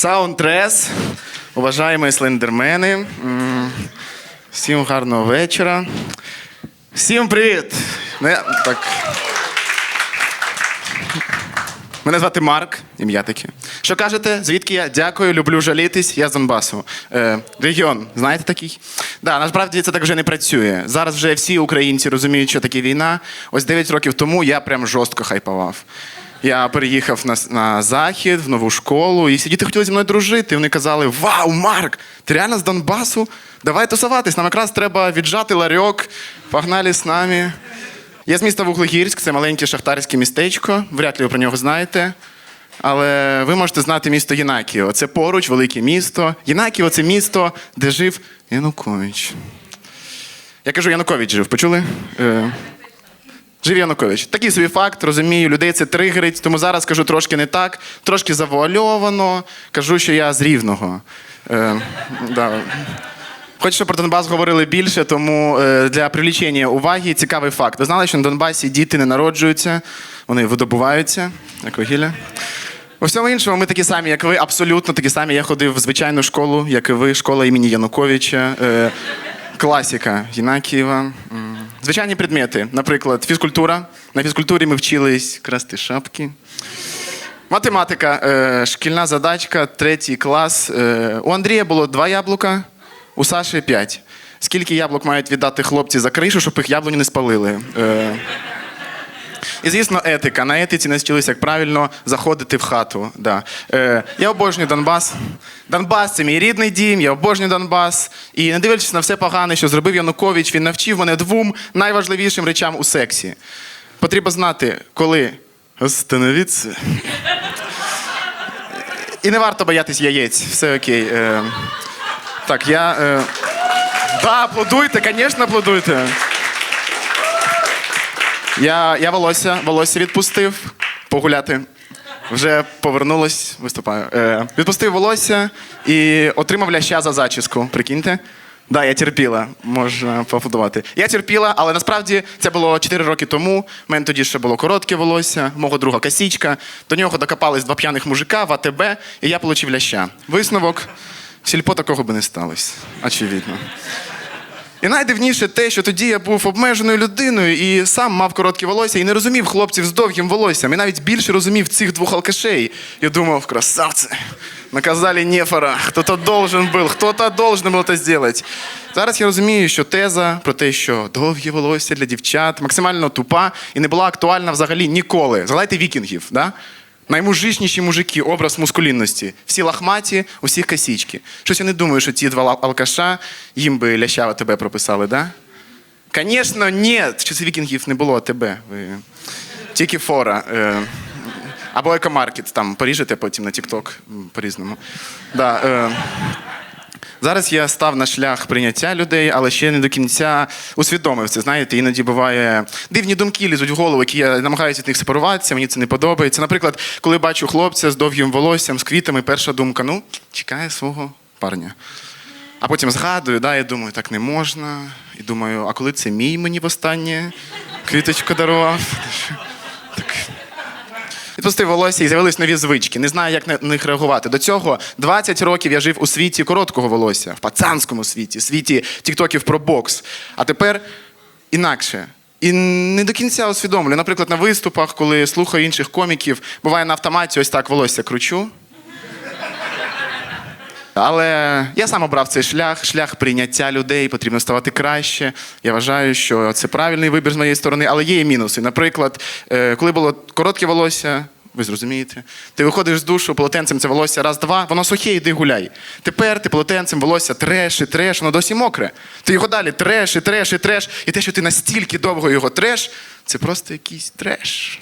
Саундтрес, уважаємо слендермени. Всім гарного вечора. Всім привіт! Не, так. Мене звати Марк, ім'я таке. Що кажете? Звідки я? Дякую, люблю жалітись. Я з Донбасу. Е, регіон, знаєте такий? Да, насправді це так вже не працює. Зараз вже всі українці розуміють, що таке війна. Ось 9 років тому я прям жорстко хайпував. Я переїхав на, на захід, в нову школу, і всі діти хотіли зі мною дружити. Вони казали: Вау, Марк! Ти реально з Донбасу? Давай тусуватись. Нам якраз треба віджати ларьок. Погнали з нами. Я з міста Вуглегірськ, це маленьке шахтарське містечко. Вряд ли ви про нього знаєте. Але ви можете знати місто Єнакіо. Це поруч, велике місто. Єнакіо це місто, де жив Янукович. Я кажу, Янукович жив, почули? Е, Жив Янукович. Такий собі факт, розумію, людей це тригерить, тому зараз кажу трошки не так, трошки завуальовано. Кажу, що я з Рівного. Е, да. Хоч що про Донбас говорили більше, тому е, для привлічення уваги цікавий факт. Ви знали, що на Донбасі діти не народжуються, вони видобуваються, як вугілля. У всьому іншому ми такі самі, як ви, абсолютно такі самі. Я ходив в звичайну школу, як і ви, школа імені Януковича. Е, класіка Єнакієва. Звичайні предмети, наприклад, фізкультура. На фізкультурі ми вчились красти шапки. Математика, е, шкільна задачка, третій клас. Е, у Андрія було два яблука, у Саші п'ять. Скільки яблук мають віддати хлопці за кришу, щоб їх яблуні не спалили? І, звісно, етика. На етиці не вчилися, як правильно заходити в хату. Да. Е, я обожнюю Донбас. Донбас це мій рідний дім, я обожнюю Донбас. І не дивлячись на все погане, що зробив Янукович, він навчив мене двом найважливішим речам у сексі. Потрібно знати, коли остановіться. І не варто боятись яєць. Все окей. Е, так, я. Е, да, аплодуйте, звісно, аплодуйте. Я, я волосся, волосся відпустив погуляти. Вже повернулась, виступаю. Е, відпустив волосся і отримав ляща за зачіску. Прикиньте? Да, я терпіла, можна поаплодувати. Я терпіла, але насправді це було 4 роки тому. У мене тоді ще було коротке волосся, мого друга косічка. До нього докопались два п'яних мужика в АТБ, і я отримав ляща. Висновок: сільпо такого би не сталося. Очевидно. І найдивніше те, що тоді я був обмеженою людиною і сам мав коротке волосся і не розумів хлопців з довгим волоссям. І навіть більше розумів цих двох алкашей. Я думав, красавці, наказали Нефора, хто-то должен був, хто-то должен був це зробити. Зараз я розумію, що теза про те, що довгі волосся для дівчат максимально тупа і не була актуальна взагалі ніколи. Згадайте вікінгів, да? Наймужичніші мужики, образ мускулінності. Всі лахматі, усіх косічки. Щось я не думаю, що ці два алкаша їм би лящава тебе прописали, да? Звісно, ні. Часи вікінгів не було тебе. Тільки фора. Е... Або екомаркет, там поріжете потім на Тік-Ток по-різному. Да, е... Зараз я став на шлях прийняття людей, але ще не до кінця усвідомив це. Знаєте, іноді буває дивні думки лізуть в голову, які я намагаюся від них сепаруватися, мені це не подобається. Наприклад, коли бачу хлопця з довгим волоссям, з квітами, перша думка: ну, чекає свого парня. А потім згадую, да, і думаю, так не можна. І думаю, а коли це мій мені востаннє квіточку дарував? Відпустив волосся і з'явились нові звички. Не знаю, як на них реагувати. До цього 20 років я жив у світі короткого волосся, в пацанському світі, світі тіктоків про бокс. А тепер інакше. І не до кінця усвідомлю. Наприклад, на виступах, коли слухаю інших коміків, буває на автоматі ось так волосся кручу. Але я сам обрав цей шлях, шлях прийняття людей, потрібно ставати краще. Я вважаю, що це правильний вибір з моєї сторони, але є і мінуси. Наприклад, е, коли було коротке волосся, ви зрозумієте, ти виходиш з душу, полотенцем це волосся раз-два, воно сухе, йди гуляй. Тепер ти полотенцем волосся треш і треш, воно досі мокре. Ти його далі треш і треш і треш. І те, що ти настільки довго його треш, це просто якийсь треш.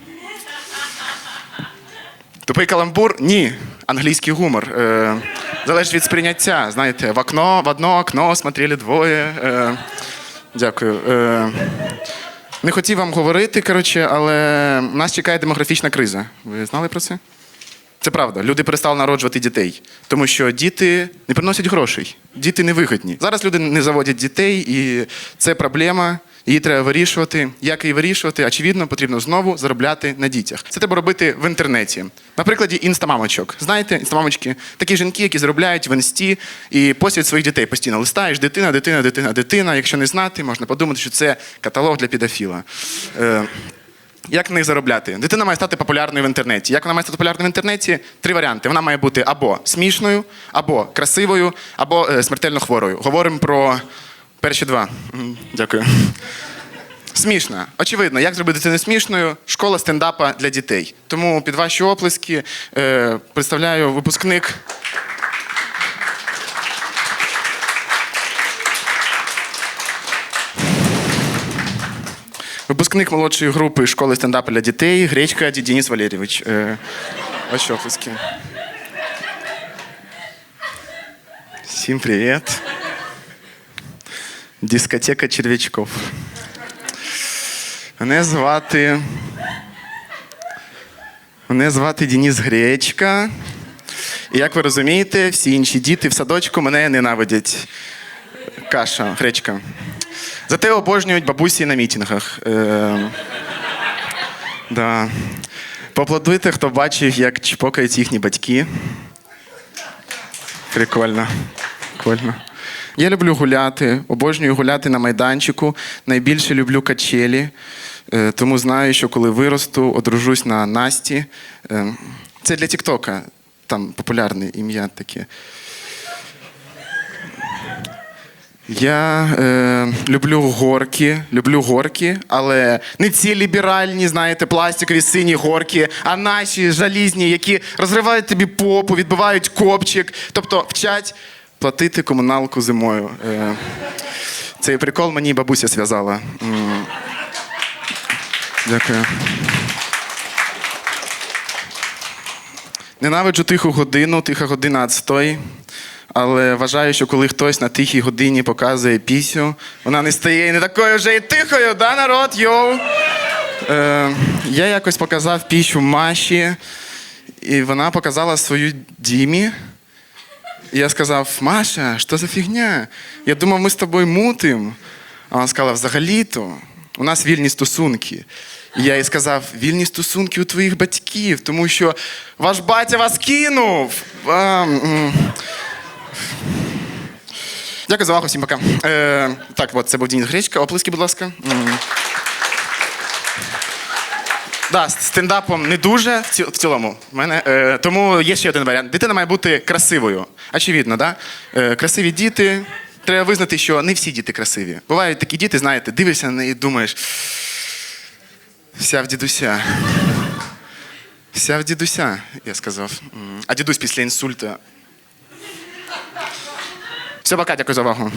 Тупий каламбур? Ні. Англійський гумор. Е, залежить від сприйняття. Знаєте, в окно, в одно окно смотрели двоє. Е, дякую. Е, не хотів вам говорити, коротше, але нас чекає демографічна криза. Ви знали про це? Це правда. Люди перестали народжувати дітей, тому що діти не приносять грошей, діти невигідні. Зараз люди не заводять дітей, і це проблема, Її треба вирішувати. Як її вирішувати? Очевидно, потрібно знову заробляти на дітях. Це треба робити в інтернеті. На прикладі інстамамочок. Знаєте, інстамамочки такі жінки, які заробляють в інсті і постять своїх дітей постійно. Листаєш дитина, дитина, дитина, дитина. Якщо не знати, можна подумати, що це каталог для підофіла. Е, як на них заробляти? Дитина має стати популярною в інтернеті. Як вона має стати популярною в інтернеті? Три варіанти. Вона має бути або смішною, або красивою, або е, смертельно хворою. Говоримо про перші два. Дякую. Смішна. Очевидно, як зробити дитину смішною? Школа стендапа для дітей. Тому під ваші оплески е, представляю випускник. Випускник молодшої групи школи стендапу для дітей Гречка Денис Валерійович. Е, ваші оплески. Всім привіт. Дискотека черв'ячков. Мене звати. Мене звати Денис Гречка. І як ви розумієте, всі інші діти в садочку мене ненавидять. Каша, гречка. Зате обожнюють бабусі на мітингах. Е, да. Поаплодуйте, хто бачив, як чпокають їхні батьки. Прикольно. Прикольно. Я люблю гуляти, обожнюю гуляти на майданчику. Найбільше люблю качелі. Е, тому знаю, що коли виросту, одружусь на Насті. Е, це для Тіктока. Там популярне ім'я таке. Я е, люблю горки, люблю горки, але не ці ліберальні, знаєте, пластикові сині горки, а наші жалізні, які розривають тобі попу, відбивають копчик, тобто вчать платити комуналку зимою. Е, цей прикол мені бабуся зв'язала. Дякую. Ненавиджу тиху годину, тиха година відстой. Але вважаю, що коли хтось на тихій годині показує пісню, вона не стає не такою вже і тихою, да, народ, йоу. Е, я якось показав пісню Маші, і вона показала свою Дімі. Я сказав: Маша, що за фігня? Я думав, ми з тобою мутим. А вона сказала: взагалі-то, у нас вільні стосунки. І я їй сказав: вільні стосунки у твоїх батьків, тому що ваш батя вас кинув. Дякую за увагу, всім пока. Е, так, от, це був Денис Гречка. Оплески, будь ласка. Да, стендапом не дуже в цілому. В мене, е, тому є ще один варіант. Дитина має бути красивою. Очевидно, да? Е, красиві діти. Треба визнати, що не всі діти красиві. Бувають такі діти, знаєте, дивишся на неї і думаєш. Вся в дідуся. Вся в дідуся, я сказав. А дідусь після інсульту. Все, пока, дякую за увагу.